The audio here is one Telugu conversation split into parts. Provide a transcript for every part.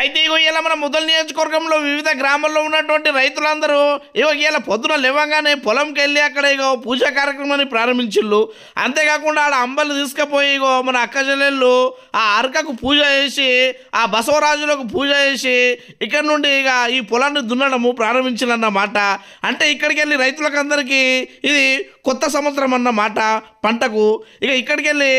అయితే ఇగో ఇలా మన ముదల్ నియోజకవర్గంలో వివిధ గ్రామాల్లో ఉన్నటువంటి రైతులందరూ ఇగో ఇలా పొద్దున లేవగానే పొలంకి వెళ్ళి అక్కడ ఇగో పూజా కార్యక్రమాన్ని ప్రారంభించిళ్ళు. అంతేకాకుండా ఆడ అంబలు తీసుకుపోయి ఇగో మన అక్క చెల్లెళ్ళు ఆ అరకకు పూజ చేసి ఆ బసవరాజులకు పూజ చేసి ఇక్కడ నుండి ఇక ఈ పొలాన్ని దున్నడము ప్రారంభించాలన్నమాట అంటే ఇక్కడికి వెళ్ళి రైతులకు అందరికీ ఇది కొత్త సంవత్సరం అన్న మాట పంటకు. ఇక ఇక్కడికి వెళ్ళి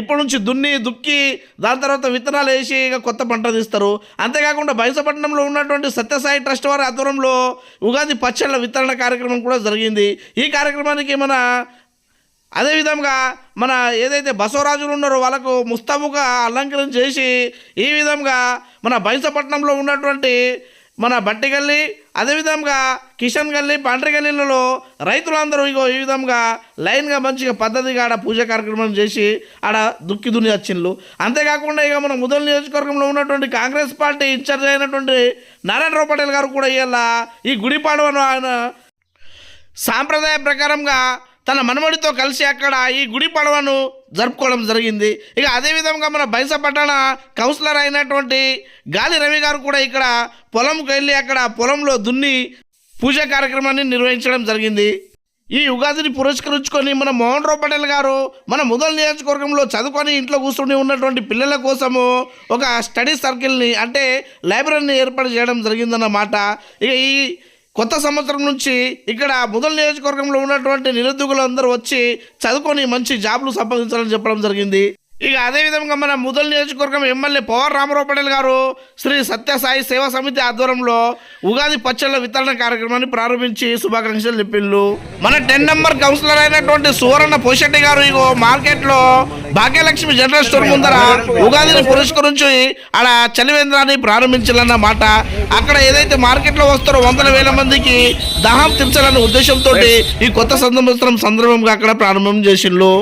ఇప్పటి నుంచి దున్ని దుక్కి దాని తర్వాత విత్తనాలు వేసి ఇక కొత్త పంట తీస్తారు. అంతేకాకుండా బైసపట్నంలో ఉన్నటువంటి సత్యసాయి ట్రస్ట్ వారి ఆధ్వర్యంలో ఉగాది పచ్చళ్ళ వితరణ కార్యక్రమం కూడా జరిగింది. ఈ కార్యక్రమానికి మన అదేవిధంగా మన ఏదైతే బసవరాజులు ఉన్నారో వాళ్ళకు ముస్తాబుగా అలంకరణ చేసి ఈ విధంగా మన బైసపట్నంలో ఉన్నటువంటి మన బట్టి గల్లి అదేవిధంగా కిషన్ గల్లి పండ్రి గల్లీలలో రైతులందరూ ఇగో ఈ విధంగా లైన్గా మంచిగా పద్ధతిగా ఆడ పూజ కార్యక్రమం చేసి ఆడ దుక్కి దుని వచ్చిండ్లు. అంతేకాకుండా ఇక మన ముదల్ నియోజకవర్గంలో ఉన్నటువంటి కాంగ్రెస్ పార్టీ ఇన్ఛార్జ్ అయినటువంటి నారాయణరావు పటేల్ గారు కూడా ఇవాళ ఈ గుడి పాడవను ఆయన సాంప్రదాయ ప్రకారంగా తన మనమడితో కలిసి అక్కడ ఈ గుడి పడవను జరుపుకోవడం జరిగింది. ఇక అదేవిధంగా మన బైస పట్టణ కౌన్సిలర్ అయినటువంటి గాలి రవి గారు కూడా ఇక్కడ పొలంకు వెళ్ళి అక్కడ పొలంలో దున్ని పూజా కార్యక్రమాన్ని నిర్వహించడం జరిగింది. ఈ ఉగాదిని పురస్కరించుకొని మన మోహన్ రావు పటేల్ గారు మన ముదల్ నియోజకవర్గంలో చదువుకొని ఇంట్లో కూర్చుని ఉన్నటువంటి పిల్లల కోసము ఒక స్టడీ సర్కిల్ని అంటే లైబ్రరీని ఏర్పాటు చేయడం జరిగిందన్నమాట. ఇక ఈ కొత్త సంవత్సరం నుంచి ఇక్కడ ముదల్ నియోజకవర్గంలో ఉన్నటువంటి నిరుద్యోగులు అందరూ వచ్చి చదువుకొని మంచి జాబ్లు సంపాదించాలని చెప్పడం జరిగింది. ఇక అదేవిధంగా మన ముదల్ నియోజకవర్గం ఎమ్మెల్యే పవర్ రామరావు పటేల్ గారు శ్రీ సత్యసాయి సేవా సమితి ఆధ్వర్యంలో ఉగాది పచ్చళ్ళ వితరణ కార్యక్రమాన్ని ప్రారంభించి శుభాకాంక్షలు చెప్పిండ్రు మన టెన్ నెంబర్ కౌన్సిలర్ అయినటువంటి సువర్ణ పోషెట్టి గారు ఇగో మార్కెట్లో భాగ్యలక్ష్మి జనరల్ స్టోర్ ముందర ఉగాదిని పురస్కరించి ఆడ చలివేంద్రాన్ని ప్రారంభించాలన్నమాట అక్కడ ఏదైతే మార్కెట్లో వస్తారో వందల వేల మందికి దాహం తీర్చాలనే ఉద్దేశంతో ఈ కొత్త సంవత్సరం సందర్భంగా అక్కడ ప్రారంభం చేసిండ్రు